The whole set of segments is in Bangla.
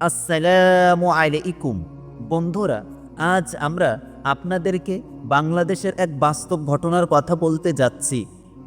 আসসালামু আলাইকুম। বন্ধুরা, আজ আমরা আপনাদেরকে বাংলাদেশের এক বাস্তব ঘটনার কথা বলতে যাচ্ছি।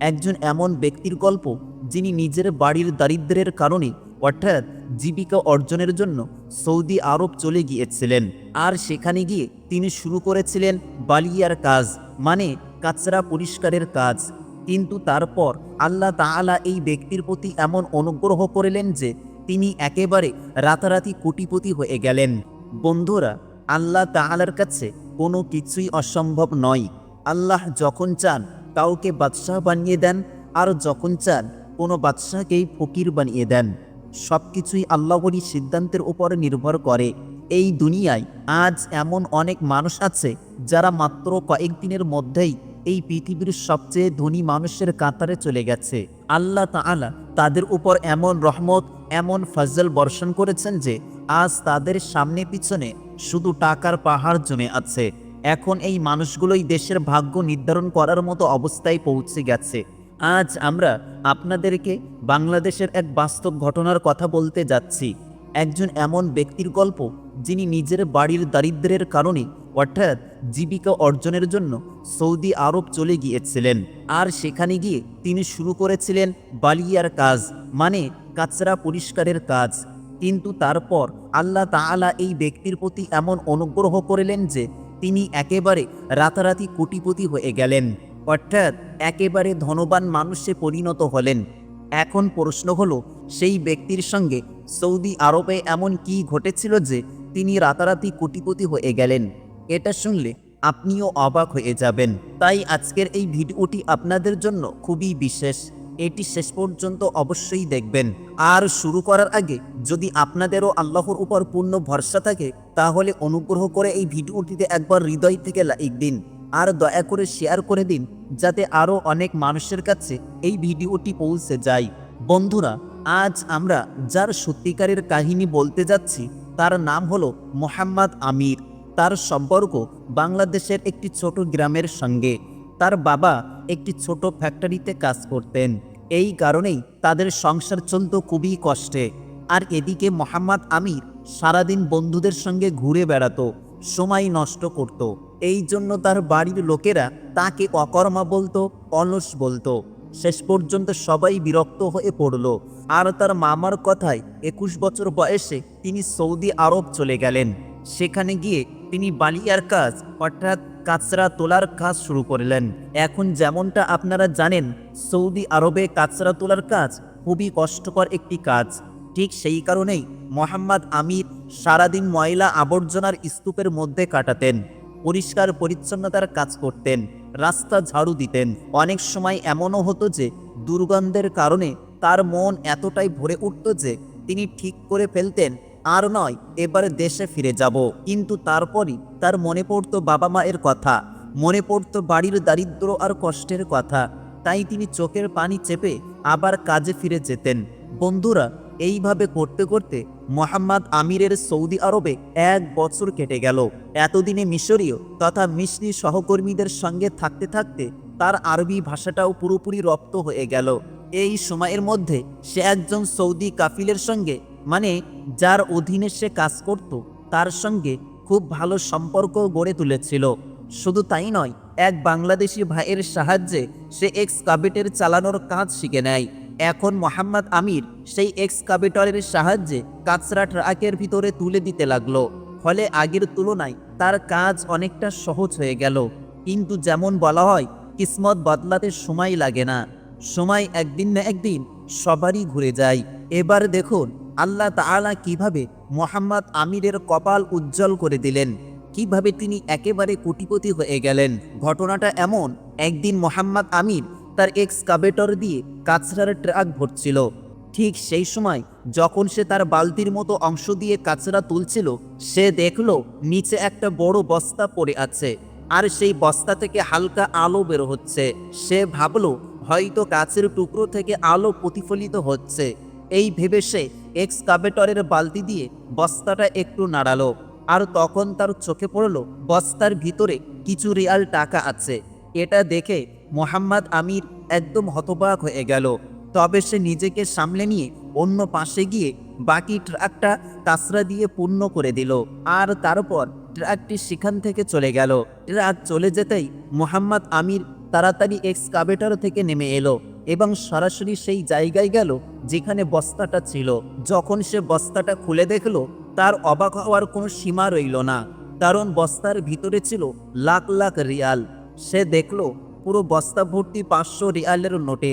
একজন এমন ব্যক্তির গল্প যিনি নিজের বাড়ির দারিদ্র্যের কারণে অর্থাৎ জীবিকা অর্জনের জন্য সৌদি আরব চলে গিয়েছিলেন। আর সেখানে গিয়ে তিনি শুরু করেছিলেন বালিয়ার কাজ মানে কাচরা পরিষ্কারের কাজ। কিন্তু তারপর আল্লাহ তাআলা এই ব্যক্তির প্রতি এমন অনুগ্রহ করলেন যে তিনি একেবারে রাতারাতি কোটিপতি হয়ে গেলেন। বন্ধুরা, আল্লাহ তাআলার কাছে কোনো কিছুই অসম্ভব নয়। আল্লাহ যখন চান কাউকে বাদশাহ বানিয়ে দেন, আর যখন চান কোনো বাদশাহকেই ফকির বানিয়ে দেন। সব কিছুই আল্লাহরই সিদ্ধান্তের উপর নির্ভর করে। এই দুনিয়ায় আজ এমন অনেক মানুষ আছে যারা মাত্র কয়েকদিনের মধ্যেই এই পৃথিবীর সবচেয়ে ধনী মানুষের কাতারে চলে গেছে। আল্লাহ তাআলা তাদের উপর এমন রহমত, এমন ফজল বর্ষণ করেছেন যে, আজ তাদের সামনে পিছনে শুধু টাকার পাহাড় জমে আছে। এখন এই মানুষগুলোই দেশের ভাগ্য নির্ধারণ করার মতো অবস্থায় পৌঁছে গেছে। আজ আমরা আপনাদেরকে বাংলাদেশের এক বাস্তব ঘটনার কথা বলতে যাচ্ছি। একজন এমন ব্যক্তির গল্প যিনি নিজের বাড়ির দারিদ্র্যের কারণে, অর্থাৎ জীবিকা অর্জনের জন্য সৌদি আরব চলে গিয়েছিলেন। আর সেখানে গিয়ে তিনি শুরু করেছিলেন বালিয়ার কাজ মানে কাচরা পরিষ্কারের কাজ। কিন্তু তারপর আল্লাহ তাআলা এই ব্যক্তির প্রতি এমন অনুগ্রহ করলেন যে তিনি একেবারে রাতারাতি কোটিপতি হয়ে গেলেন। অর্থাৎ একেবারে ধনবান মানুষে পরিণত হলেন। এখন প্রশ্ন হলো, সেই ব্যক্তির সঙ্গে সৌদি আরবে এমন কি ঘটেছিল যে তিনি রাতারাতি কোটিপতি হয়ে গেলেন? এটা শুনলে আপনিও অবাক হয়ে যাবেন। তাই আজকের এই ভিডিওটি আপনাদের জন্য খুবই বিশেষ। এটি শেষ পর্যন্ত অবশ্যই দেখবেন। আর শুরু করার আগে যদি আপনাদেরও আল্লাহর উপর পূর্ণ ভরসা থাকে, তাহলে অনুগ্রহ করে এই ভিডিওটিতে একবার হৃদয় থেকে লাইক দিন। আর দয়া করে শেয়ার করে দিন, যাতে আরও অনেক মানুষের কাছে এই ভিডিওটি পৌঁছে যায়। বন্ধুরা, আজ আমরা যার সত্যিকারের কাহিনী বলতে যাচ্ছি, তার নাম হলো মোহাম্মদ আমির। তার সম্পর্ক বাংলাদেশের একটি ছোট গ্রামের সঙ্গে। তার বাবা একটি ছোট ফ্যাক্টরিতে কাজ করতেন। এই কারণেই তাদের সংসার চলত খুবই কষ্টে। আর এদিকে মোহাম্মদ আমির সারাদিন বন্ধুদের সঙ্গে ঘুরে বেড়াতো, সময় নষ্ট করত। এই জন্য তার বাড়ির লোকেরা তাকে অকর্মা বলতো, অলস বলতো। শেষ পর্যন্ত সবাই বিরক্ত হয়ে পড়ল। আর তার মামার কথায় একুশ বছর বয়সে তিনি সৌদি আরব চলে গেলেন। সেখানে গিয়ে তিনি বালিয়ার কাজ, অর্থাৎ কাঁচরা তোলার কাজ শুরু করলেন। এখন যেমনটা আপনারা জানেন, সৌদি আরবে কাঁচরা তোলার কাজ খুবই কষ্টকর একটি কাজ। ঠিক সেই কারণেই মোহাম্মদ আমির সারাদিন ময়লা আবর্জনার স্তূপের মধ্যে কাটাতেন, পরিষ্কার পরিচ্ছন্নতার কাজ করতেন, রাস্তা ঝাড়ু দিতেন। অনেক সময় এমনও হতো যে, দুর্গন্ধের কারণে তার মন এতটাই ভরে উঠত যে, তিনি ঠিক করে ফেলতেন আর নয়, এবারে দেশে ফিরে যাব। কিন্তু তারপরই তার মনে পড়তো বাবা মায়ের কথা, মনে পড়তো বাড়ির দারিদ্র আর কষ্টের কথা। তাই তিনি চোখের পানি চেপে আবার কাজে ফিরে যেতেন। বন্ধুরা, এইভাবে করতে করতে মোহাম্মদ আমিরের সৌদি আরবে এক বছর কেটে গেল। এতদিনে মিশরীয় তথা মিশরি সহকর্মীদের সঙ্গে থাকতে থাকতে তার আরবি ভাষাটাও পুরোপুরি রপ্ত হয়ে গেল। এই সময়ের মধ্যে সে একজন সৌদি কাফিলের সঙ্গে মানে যার অধীনে সে কাজ করত, তার সঙ্গে খুব ভালো সম্পর্ক গড়ে তুলেছিল। শুধু তাই নয়, এক বাংলাদেশি ভাইয়ের সাহায্যে সে এক্সকাভেটের চালানোর কাজ শিখে নেয়। এখন মোহাম্মদ আমির সেই এক্সকাভেটরের সাহায্যে কাঁচরা ট্রাকের ভিতরে তুলে দিতে লাগল। ফলে আগের তুলনায় তার কাজ অনেকটা সহজ হয়ে গেল। কিন্তু যেমন বলা হয়, কিসমত বদলাতে সময় লাগে না। সময় একদিন না একদিন সবারই ঘুরে যায়। এবার দেখুন আল্লাহ তাআলা কীভাবে মোহাম্মদ আমিরের কপাল উজ্জ্বল করে দিলেন? কীভাবে তিনি একেবারে কোটিপতি হয়ে গেলেন? ঘটনাটা এমন, একদিন মোহাম্মদ আমির তার এক্সকাভেটর দিয়ে কাঁচরার ট্রাক ভরছিল। ঠিক সেই সময় যখন সে তার বালতির মতো অংশ দিয়ে কাঁচরা তুলছিল, সে দেখল নিচে একটা বড় বস্তা পড়ে আছে। আর সেই বস্তা থেকে হালকা আলো বের হচ্ছে। সে ভাবলো, হয়তো কাচের টুকরো থেকে আলো প্রতিফলিত হচ্ছে। এই ভেবে সে এক্সকাভেটরের বালতি দিয়ে বস্তাটা একটু নাড়ালো, আর তখন তার চোখে পড়ল বস্তার ভিতরে কিছু রিয়াল টাকা আছে। এটা দেখে মোহাম্মদ আমির একদম হতবাক হয়ে গেল। তবে সে নিজেকে সামলে নিয়ে অন্য পাশে গিয়ে বাকি ট্রাকটা কাঁচরা দিয়ে পূর্ণ করে দিল, আর তারপর ট্রাকটি সেখান থেকে চলে গেল। ট্রাক চলে যেতেই মোহাম্মদ আমির তাড়াতাড়ি এক্সকাভেটর থেকে নেমে এলো। এবং সরাসরি সেই জায়গায় গেল যেখানে বস্তাটা ছিল। যখন সে বস্তাটা খুলে দেখল, তার অবাক হওয়ার কোনো সীমা রইল না, কারণ বস্তার ভিতরে ছিল লাখ লাখ রিয়াল। সে দেখল, পুরো বস্তা ভর্তি পাঁচশো রিয়ালের নোটে।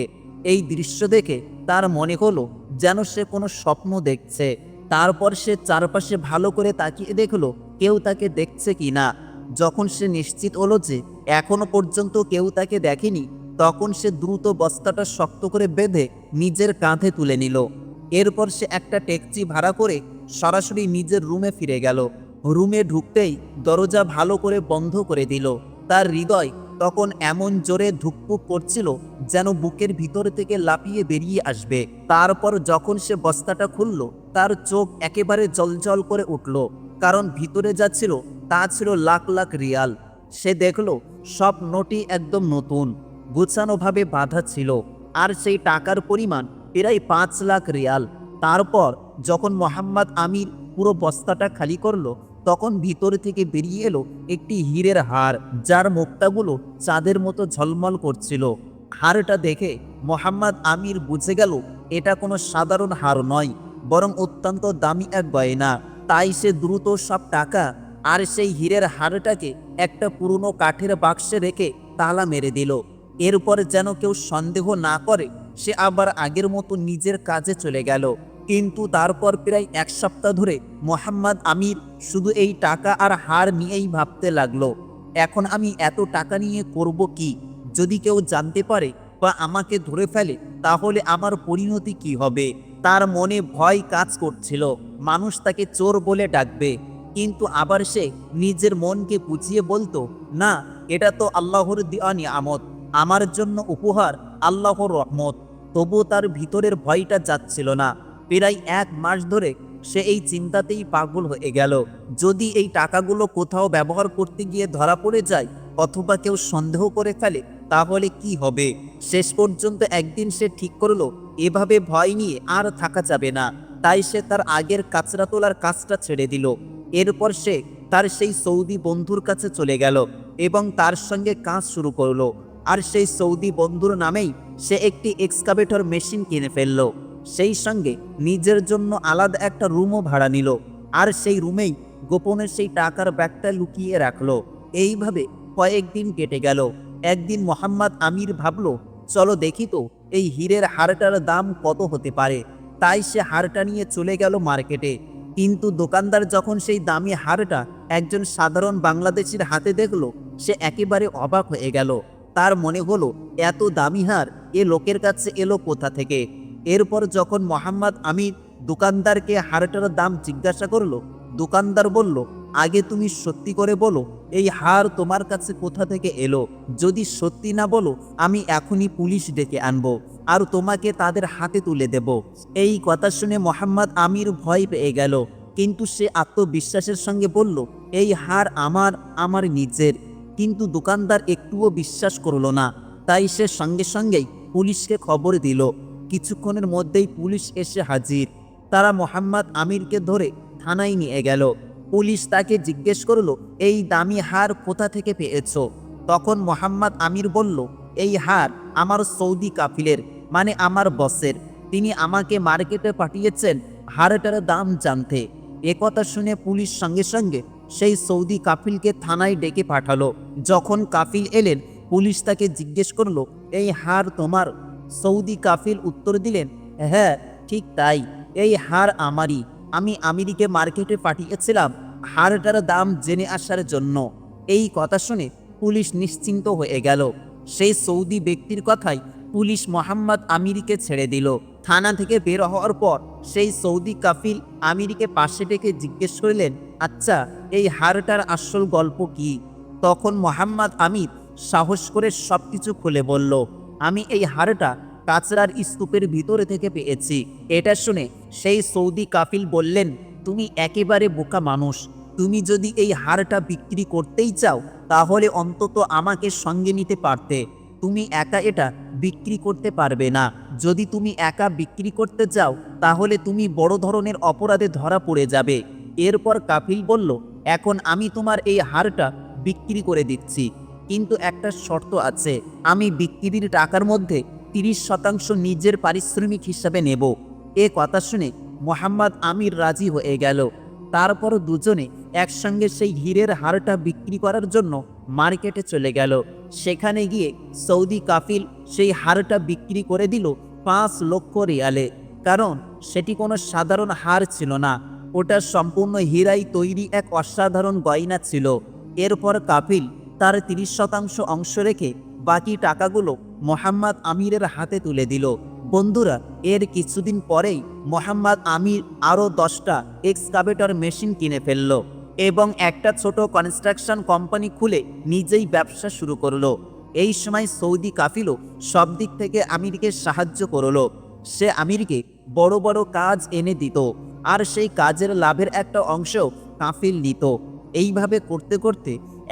এই দৃশ্য দেখে তার মনে হলো যেন সে কোনো স্বপ্ন দেখছে। তারপর সে চারপাশে ভালো করে তাকিয়ে দেখল, কেউ তাকে দেখছে কি না যখন সে নিশ্চিত হলো যে এখনও পর্যন্ত কেউ তাকে দেখেনি তখন সে দ্রুত বস্তাটা শক্ত করে বেঁধে নিজের কাঁধে তুলে নিল। এরপর সে একটা ট্যাক্সি ভাড়া করে সরাসরি নিজের রুমে ফিরে গেল। রুমে ঢুকতেই দরজা ভালো করে বন্ধ করে দিল। তার হৃদয় তখন এমন জোরে ধুকপুক করছিল যেন বুকের ভিতর থেকে লাফিয়ে বেরিয়ে আসবে। তারপর যখন সে বস্তাটা খুলল, তার চোখ একেবারে জলজল করে উঠল, কারণ ভিতরে যা ছিল তা ছিল লাখ লাখ রিয়াল। সে দেখল, সব নোটই একদম নতুন। গুছানোভাবে বাঁধা ছিল, আর সেই টাকার পরিমাণ প্রায় পাঁচ লাখ রিয়াল। তারপর যখন মোহাম্মদ আমির পুরো বস্তাটা খালি করল, তখন ভিতর থেকে বেরিয়ে এলো একটি হীরের হার যার মুক্তাগুলো চাঁদের মতো ঝলমল করছিল। হারটা দেখে মোহাম্মদ আমির বুঝে গেল, এটা কোনো সাধারণ হার নয়, বরং অত্যন্ত দামি এক গয়না। তাই সে দ্রুত সব টাকা আর সেই হীরের হারটাকে একটা পুরনো কাঠের বাক্সে রেখে তালা মেরে দিল। এরপর যেন কেউ সন্দেহ না করে, সে আবার আগের মতো নিজের কাজে চলে গেল। কিন্তু তারপর প্রায় এক সপ্তাহ ধরে মোহাম্মদ আমির শুধু এই টাকা আর হার নিয়েই ভাবতে লাগল। এখন আমি এত টাকা নিয়ে করব কি? যদি কেউ জানতে পারে বা আমাকে ধরে ফেলে, তাহলে আমার পরিণতি কি হবে? তার মনে ভয় কাজ করছিল। মানুষ তাকে চোর বলে ডাকবে। কিন্তু আবার সে নিজের মনকে বুঝিয়ে বলতো, না, এটা তো আল্লাহর দেওয়া নিয়ামত। আমার জন্য উপহার আল্লাহর রহমত। তবু তার ভিতরের ভয়টা যাচ্ছিল না। প্রায় এক মাস ধরে সে এই চিন্তাতেই পাগল হয়ে গেল। যদি এই টাকাগুলো কোথাও ব্যবহার করতে গিয়ে ধরা পড়ে যায় অথবা কেউ সন্দেহ করে ফেলে, তাহলে কি হবে? শেষ পর্যন্ত একদিন সে ঠিক করল, এভাবে ভয় নিয়ে আর থাকা যাবে না। তাই সে তার আগের কাচরা তোলার কাজটা ছেড়ে দিল। এরপর সে তার সেই সৌদি বন্ধুর কাছে চলে গেল এবং তার সঙ্গে কাজ শুরু করল। আর সেই সৌদি বন্ধুর নামেই সে একটি এক্সকাভেটর মেশিন কিনে ফেলল। সেই সঙ্গে নিজের জন্য আলাদা একটা রুমও ভাড়া নিল আর সেই রুমেই গোপনে সেই টাকার ব্যাগটা লুকিয়ে রাখল। এইভাবে কয়েকদিন কেটে গেল। একদিন মোহাম্মদ আমির ভাবলো, চলো দেখি তো, এই হীরের হারটার দাম কত হতে পারে? তাই সে হারটা নিয়ে চলে গেল মার্কেটে। কিন্তু দোকানদার যখন সেই দামি হারটা একজন সাধারণ বাংলাদেশির হাতে দেখল, সে একেবারে অবাক হয়ে গেল। তার মনে হলো, এত দামি হার, এ লোকের কাছে এলো কোথা থেকে? এরপর যখন মোহাম্মদ আমির দোকানদারকে হারটার দাম জিজ্ঞাসা করল, দোকানদার বলল, আগে তুমি সত্যি করে বলো, এই হার তোমার কাছে কোথা থেকে এলো? যদি সত্যি না বলো, আমি এখনই পুলিশ ডেকে আনব আর তোমাকে তাদের হাতে তুলে দেব। এই কথা শুনে মোহাম্মদ আমির ভয় পেয়ে গেল, কিন্তু সে আত্মবিশ্বাসের সঙ্গে বলল, এই হার আমার আমার নিজের। কিন্তু দোকানদার একটুও বিশ্বাস করল না। তাই সে সঙ্গে সঙ্গেই পুলিশকে খবর দিল। কিছুক্ষণের মধ্যেই পুলিশ এসে হাজির। তারা মোহাম্মদ আমিরকে ধরে থানায় নিয়ে গেল। পুলিশ তাকে জিজ্ঞেস করল, এই দামি হার কোথা থেকে পেয়েছ? তখন মোহাম্মদ আমির বলল, এই হার আমার সৌদি কাফিলের মানে আমার বসের। তিনি আমাকে মার্কেটে পাঠিয়েছেন হারটার দাম জানতে। একথা শুনে পুলিশ সঙ্গে সঙ্গে সেই সৌদি কাফিলকে থানায় ডেকে পাঠালো। যখন কাফিল এলেন, পুলিশ তাকে জিজ্ঞেস করল, এই হার তোমার? সৌদি কাফিল উত্তর দিলেন হ্যাঁ ঠিক তাই। এই হার আমারই। আমি আমেরিকে মার্কেটে পাঠিয়েছিলাম হারটার দাম জেনে আসার জন্য। এই কথা শুনে পুলিশ নিশ্চিন্ত হয়ে গেল। সেই সৌদি ব্যক্তির কথাই পুলিশ মোহাম্মদ আমিরিকে ছেড়ে দিল। থানা থেকে বের হওয়ার পর সেই সৌদি কাফিল আমিরিকে পাশে ডেকে জিজ্ঞেস করলেন আচ্ছা এই হারটার আসল গল্প কি? তখন মোহাম্মদ আমির সাহস করে সব কিছু খুলে বলল, আমি এই হারটা কাচরার স্তূপের ভিতরে থেকে পেয়েছি। এটা শুনে সেই সৌদি কাফিল বললেন, তুমি একেবারে বোকা মানুষ। তুমি যদি এই হারটা বিক্রি করতেই চাও, তাহলে অন্তত আমাকে সঙ্গে নিতে পারতে। তুমি একা এটা বিক্রি করতে পারবে না। যদি তুমি একা বিক্রি করতে চাও, তাহলে তুমি বড় ধরনের অপরাধে ধরা পড়ে যাবে। এরপর কাফিল বলল, এখন আমি তোমার এই হারটা বিক্রি করে দিচ্ছি। কিন্তু একটা শর্ত আছে। আমি বিক্রির টাকার মধ্যে তিরিশ শতাংশ নিজের পারিশ্রমিক হিসাবে নেব। এ কথা শুনে মোহাম্মদ আমির রাজি হয়ে গেল। তারপর দুজনে একসঙ্গে সেই হীরের হারটা বিক্রি করার জন্য মার্কেটে চলে গেল। সেখানে গিয়ে সৌদি কাফিল সেই হারটা বিক্রি করে দিল পাঁচ লক্ষ রিয়ালে। কারণ সেটি কোনো সাধারণ হার ছিল না। ওটা সম্পূর্ণ হীরাই তৈরি এক অসাধারণ গয়না ছিল। এরপর কাপিল তার তিরিশ শতাংশ অংশ রেখে বাকি টাকাগুলো মোহাম্মদ আমিরের হাতে তুলে দিল। বন্ধুরা, এর কিছুদিন পরেই মোহাম্মদ আমির আরও দশটা এক্সকাভেটর মেশিন কিনে ফেলল এবং একটা ছোট কনস্ট্রাকশন কোম্পানি খুলে নিজেই ব্যবসা শুরু করল। এই সময় সৌদি কাফিলও সব দিক থেকে আমিরকে সাহায্য করল। সে আমিরকে বড় বড় কাজ এনে দিত, আর সেই কাজের লাভের একটা অংশ কাফিল নিত। এইভাবে করতে করতে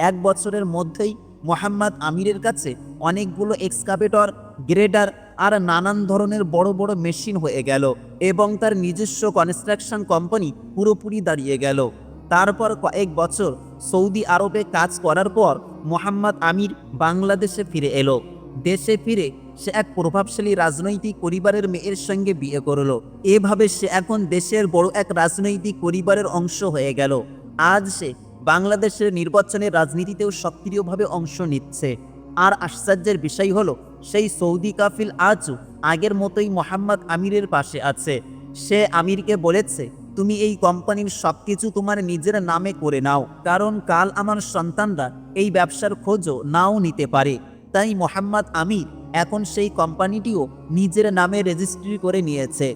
এক বছরের মধ্যেই মোহাম্মদ আমিরের কাছে অনেকগুলো এক্সকাভেটর, গ্রেডার আর নানান ধরনের বড় বড় মেশিন হয়ে গেল এবং তার নিজস্ব কনস্ট্রাকশন কোম্পানি পুরোপুরি দাঁড়িয়ে গেল। তারপর কয়েক বছর সৌদি আরবে কাজ করার পর মোহাম্মদ আমির বাংলাদেশে ফিরে এলো। দেশে ফিরে সে এক প্রভাবশালী রাজনৈতিক পরিবারের মেয়ের সঙ্গে বিয়ে করল। এভাবে সে এখন দেশের বড় এক রাজনৈতিক পরিবারের অংশ হয়ে গেল। আজ সে বাংলাদেশের নির্বাচনের রাজনীতিতেও সক্রিয়ভাবে অংশ নিচ্ছে। আর আশ্চর্যের বিষয় হলো, সেই সৌদি কাফিল আজও আগের মতোই মোহাম্মদ আমিরের পাশে আছে। সে আমিরকে বলেছে তুমি এই কোম্পানির সবকিছু তোমার নিজের নামে করে নাও, কারণ কাল আমার সন্তানরা এই ব্যবসার খোঁজও নাও নিতে পারে। তাই মোহাম্মদ আমির এখন সেই কোম্পানিটিও নিজের নামে রেজিস্ট্রি করে নিয়েছে।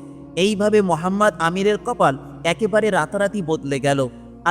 এইভাবে মোহাম্মদ আমিরের কপাল একেবারে রাতারাতি বদলে গেল।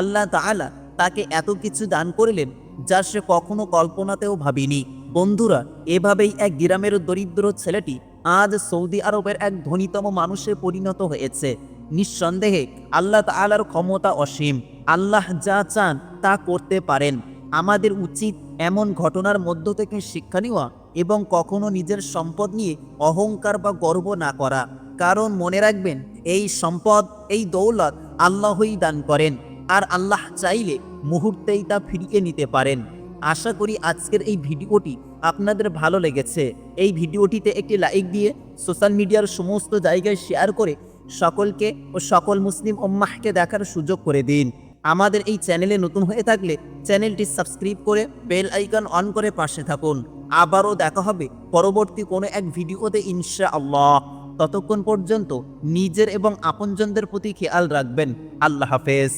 আল্লাহ তাআলা তাকে এত কিছু দান করলেন যা সে কখনো কল্পনাতেও ভাবিনি। বন্ধুরা, এভাবেই এক গ্রামের দরিদ্র ছেলেটি আজ সৌদি আরবের এক ধনীতম মানুষে পরিণত হয়েছে। নিঃসন্দেহে আল্লাহ তাআলার ক্ষমতা অসীম। আল্লাহ যা চান তা করতে পারেন। আমাদের উচিত এমন ঘটনার মধ্য থেকে শিক্ষা নেওয়া এবং কখনো নিজের সম্পদ নিয়ে অহংকার বা গর্ব না করা। কারণ মনে রাখবেন, এই সম্পদ, এই দৌলত আল্লাহই দান করেন। আর আল্লাহ চাইলে মুহূর্তেই তা ফিরিয়ে নিতে পারেন। আশা করি আজকের এই ভিডিওটি আপনাদের ভালো লেগেছে। এই ভিডিওটিতে একটি লাইক দিয়ে সোশ্যাল মিডিয়ার সমস্ত জায়গায় শেয়ার করে সকলকে ও সকল মুসলিম ওম্মাহকে দেখার সুযোগ করে দিন। আমাদের এই চ্যানেলে নতুন হয়ে থাকলে চ্যানেলটি সাবস্ক্রাইব করে বেল আইকন অন করে পাশে থাকুন। আবারও দেখা হবে পরবর্তী কোনো এক ভিডিওতে ইনশা আল্লাহ ততক্ষণ পর্যন্ত নিজের এবং আপনজনদের প্রতি খেয়াল রাখবেন। আল্লাহ হাফেজ।